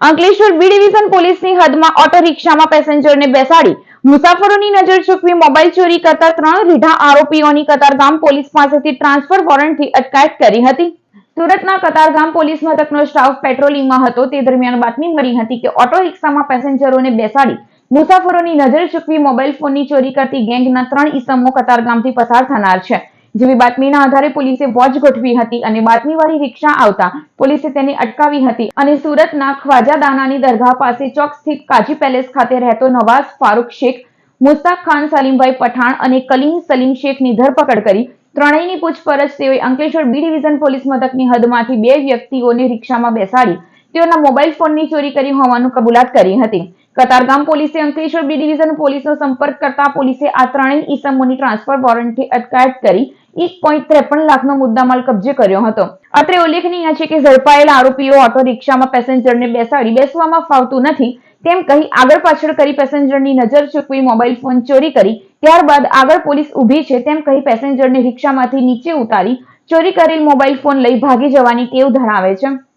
Ankleshwar B division પોલીસની હદમાં auto રિક્ષામાં પેસેન્જરને બેસાડી. મુસાફરોની નજર ચૂકવી મોબાઈલ ચોરી કરતા ત્રણ રીઢા આરોપીઓની કતારગામ પોલીસ પાસેથી ટ્રાન્સફર વોરંટથી અટકાયત કરી હતી. સુરતના કતારગામ પોલીસ મથકનો સ્ટાફ પેટ્રોલિંગમાં હતો. તે દરમિયાન બાતમી મળી હતી કે ઓટો રિક્ષામાં પેસેન્જરોને બેસાડી મુસાફરોની નજર ચૂકવી મોબાઈલ ફોનની ચોરી કરતી ગેંગના ત્રણ ઈસમો કતારગામથી પસાર થનાર છે. જેવી બાતમીના આધારે પોલીસે વોચ ગોઠવી હતી અને બાતમીવાળી રિક્ષા આવતા પોલીસે તેને અટકાવી હતી અને સુરતના ખ્વાજાદાનાની દરગાહ પાસે ચોક સ્થિત કાજી પેલેસ ખાતે રહેતો નવાઝ ફારૂક શેખ, મુસ્તાક ખાન સલીમભાઈ પઠાણ અને કલીમ સલીમ શેખની ધરપકડ કરી ત્રણેયની પૂછપરછ તેઓએ અંકલેશ્વર બી ડિવિઝન પોલીસ મથકની હદમાંથી બે વ્યક્તિઓને રિક્ષામાં બેસાડી તેઓના મોબાઈલ ફોનની ચોરી કરી હોવાનું કબૂલાત કરી હતી. કતારગામ પોલીસે અંકલેશ્વર બી ડિવિઝન પોલીસનો સંપર્ક કરતા પોલીસે આ ત્રણેય ઈસમોની ટ્રાન્સફર વોરંટથી અટકાયત કરી એક પોઈન્ટ ત્રેપન લાખનો મુદ્દામાલ કબજે કર્યો હતો. અત્રે ઉલ્લેખનીય છે કે ઝડપાયેલા આરોપીઓ ઓટો રિક્ષામાં પેસેન્જરને બેસાડી બેસવામાં ફાવતું નથી. તેમ કહી આગળ પાછળ કરી પેસેન્જરની નજર ચૂકવી મોબાઈલ ફોન ચોરી કરી. ત્યારબાદ આગળ પોલીસ ઊભી છે તેમ કહી પેસેન્જરને રિક્ષામાંથી નીચે ઉતારી ચોરી કરેલ મોબાઈલ ફોન લઈ ભાગી જવાની ટેવ ધરાવે છે.